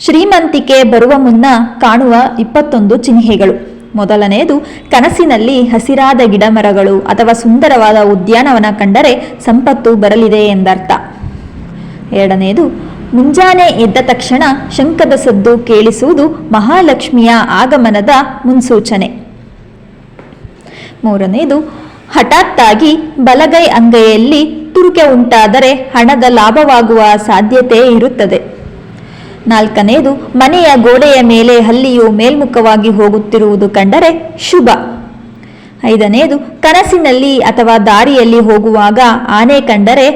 ಶ್ರೀಮಂತಿಕೆ ಬರುವ ಮುನ್ನ ಕಾಣುವ ಇಪ್ಪತ್ತೊಂದು ಚಿಹ್ನೆಗಳು. ಮೊದಲನೆಯದು, ಕನಸಿನಲ್ಲಿ ಹಸಿರಾದ ಗಿಡಮರಗಳು ಅಥವಾ ಸುಂದರವಾದ ಉದ್ಯಾನವನ ಕಂಡರೆ ಸಂಪತ್ತು ಬರಲಿದೆ ಎಂದರ್ಥ. ಎರಡನೆಯದು, ಮುಂಜಾನೆ ಎದ್ದ ತಕ್ಷಣ ಶಂಖದ ಸದ್ದು ಕೇಳಿಸುವುದು ಮಹಾಲಕ್ಷ್ಮಿಯ ಆಗಮನದ ಮುನ್ಸೂಚನೆ. ಮೂರನೆಯದು, ಹಠಾತ್ತಾಗಿ ಬಲಗೈ ಅಂಗೈಯಲ್ಲಿ ತುರುಕೆ ಉಂಟಾದರೆ ಹಣದ ಲಾಭವಾಗುವ ಸಾಧ್ಯತೆ ಇರುತ್ತದೆ. ನಾಲ್ಕನೆಯದು ಮನೆಯ ಗೋಡೆಯ ಮೇಲೆ ಹಲ್ಲಿಯು ಮೇಲ್ಮುಖವಾಗಿ ಹೋಗುತ್ತಿರುವುದು ಕಂಡರೆ ಶುಭ. ಐದನೆಯದು ಕನಸಿನಲ್ಲಿ ಅಥವಾ ದಾರಿಯಲ್ಲಿ ಹೋಗುವಾಗ ಆನೆ ಕಂಡರೆ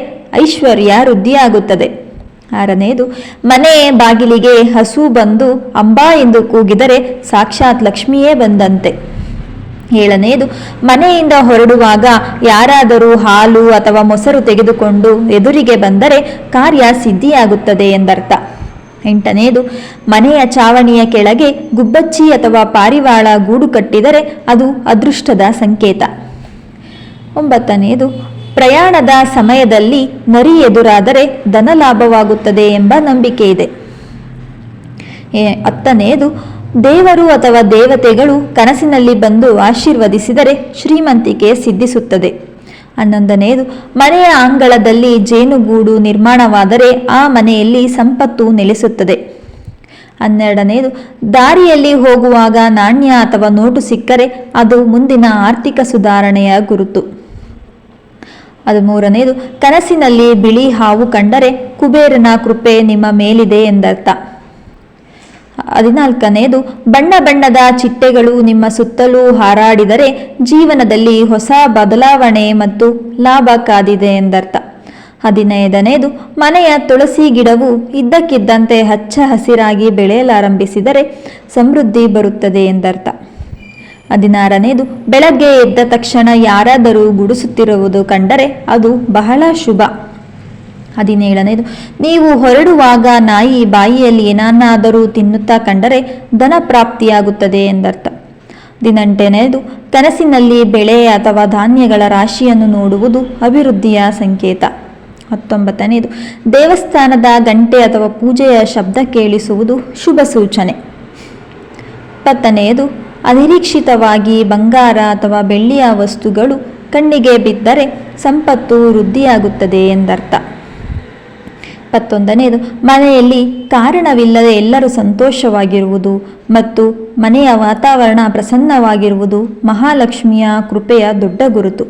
ಐಶ್ವರ್ಯ ವೃದ್ಧಿಯಾಗುತ್ತದೆ ಆರನೆಯದು ಮನೆ ಬಾಗಿಲಿಗೆ ಹಸು ಬಂದು ಅಂಬಾ ಎಂದು ಕೂಗಿದರೆ ಸಾಕ್ಷಾತ್ ಲಕ್ಷ್ಮಿಯೇ ಬಂದಂತೆ. ಏಳನೆಯದು ಮನೆಯಿಂದ ಹೊರಡುವಾಗ ಯಾರಾದರೂ ಹಾಲು ಅಥವಾ ಮೊಸರು ತೆಗೆದುಕೊಂಡು ಎದುರಿಗೆ ಬಂದರೆ ಕಾರ್ಯ ಸಿದ್ಧಿಯಾಗುತ್ತದೆ ಎಂದರ್ಥ. ಎಂಟನೆಯದು ಮನೆಯ ಚಾವಣಿಯ ಕೆಳಗೆ ಗುಬ್ಬಚ್ಚಿ ಅಥವಾ ಪಾರಿವಾಳ ಗೂಡು ಕಟ್ಟಿದರೆ ಅದು ಅದೃಷ್ಟದ ಸಂಕೇತ. ಒಂಬತ್ತನೆಯದು ಪ್ರಯಾಣದ ಸಮಯದಲ್ಲಿ ನರಿ ಎದುರಾದರೆ ಧನ ಲಾಭವಾಗುತ್ತದೆ ಎಂಬ ನಂಬಿಕೆ ಇದೆ. ಹತ್ತನೆಯದು ದೇವರು ಅಥವಾ ದೇವತೆಗಳು ಕನಸಿನಲ್ಲಿ ಬಂದು ಆಶೀರ್ವದಿಸಿದರೆ ಶ್ರೀಮಂತಿಕೆ ಸಿದ್ಧಿಸುತ್ತದೆ. ಹನ್ನೊಂದನೆಯದು, ಮನೆಯ ಅಂಗಳದಲ್ಲಿ ಜೇನುಗೂಡು ನಿರ್ಮಾಣವಾದರೆ ಆ ಮನೆಯಲ್ಲಿ ಸಂಪತ್ತು ನೆಲೆಸುತ್ತದೆ. ಹನ್ನೆರಡನೆಯದು, ದಾರಿಯಲ್ಲಿ ಹೋಗುವಾಗ ನಾಣ್ಯ ಅಥವಾ ನೋಟು ಸಿಕ್ಕರೆ ಅದು ಮುಂದಿನ ಆರ್ಥಿಕ ಸುಧಾರಣೆಯ ಗುರುತು. ಅದು ಮೂರನೆಯದು ಕನಸಿನಲ್ಲಿ ಬಿಳಿ ಹಾವು ಕಂಡರೆ ಕುಬೇರನ ಕೃಪೆ ನಿಮ್ಮ ಮೇಲಿದೆ ಎಂದರ್ಥ. ಹದಿನಾಲ್ಕನೆಯದು, ಬಣ್ಣ ಬಣ್ಣದ ಚಿಟ್ಟೆಗಳು ನಿಮ್ಮ ಸುತ್ತಲೂ ಹಾರಾಡಿದರೆ ಜೀವನದಲ್ಲಿ ಹೊಸ ಬದಲಾವಣೆ ಮತ್ತು ಲಾಭ ಕಾದಿದೆ ಎಂದರ್ಥ. ಹದಿನೈದನೆಯದು, ಮನೆಯ ತುಳಸಿ ಗಿಡವು ಇದ್ದಕ್ಕಿದ್ದಂತೆ ಹಚ್ಚ ಹಸಿರಾಗಿ ಬೆಳೆಯಲಾರಂಭಿಸಿದರೆ ಸಮೃದ್ಧಿ ಬರುತ್ತದೆ ಎಂದರ್ಥ. ಹದಿನಾರನೇದು ಬೆಳಗ್ಗೆ ಎದ್ದ ತಕ್ಷಣ ಯಾರಾದರೂ ಗುಡಿಸುತ್ತಿರುವುದು ಕಂಡರೆ ಅದು ಬಹಳ ಶುಭ. ಹದಿನೇಳನೇದು ನೀವು ಹೊರಡುವಾಗ ನಾಯಿ ಬಾಯಿಯಲ್ಲಿ ಏನನ್ನಾದರೂ ತಿನ್ನುತ್ತಾ ಕಂಡರೆ ಧನ ಪ್ರಾಪ್ತಿಯಾಗುತ್ತದೆ ಎಂದರ್ಥ. ಹದಿನೆಂಟನೇದು ಕನಸಿನಲ್ಲಿ ಬೆಳೆ ಅಥವಾ ಧಾನ್ಯಗಳ ರಾಶಿಯನ್ನು ನೋಡುವುದು ಅಭಿವೃದ್ಧಿಯ ಸಂಕೇತ. ಹತ್ತೊಂಬತ್ತನೇದು ದೇವಸ್ಥಾನದ ಗಂಟೆ ಅಥವಾ ಪೂಜೆಯ ಶಬ್ದ ಕೇಳಿಸುವುದು ಶುಭ ಸೂಚನೆ. ಇಪ್ಪತ್ತನೆಯದು ಅನಿರೀಕ್ಷಿತವಾಗಿ ಬಂಗಾರ ಅಥವಾ ಬೆಳ್ಳಿಯ ವಸ್ತುಗಳು ಕಣ್ಣಿಗೆ ಬಿದ್ದರೆ ಸಂಪತ್ತು ವೃದ್ಧಿಯಾಗುತ್ತದೆ ಎಂದರ್ಥ. ಇಪ್ಪತ್ತೊಂದನೆಯದು ಮನೆಯಲ್ಲಿ ಕಾರಣವಿಲ್ಲದೆ ಎಲ್ಲರೂ ಸಂತೋಷವಾಗಿರುವುದು ಮತ್ತು ಮನೆಯ ವಾತಾವರಣ ಪ್ರಸನ್ನವಾಗಿರುವುದು ಮಹಾಲಕ್ಷ್ಮಿಯ ಕೃಪೆಯ ದೊಡ್ಡ ಗುರುತು.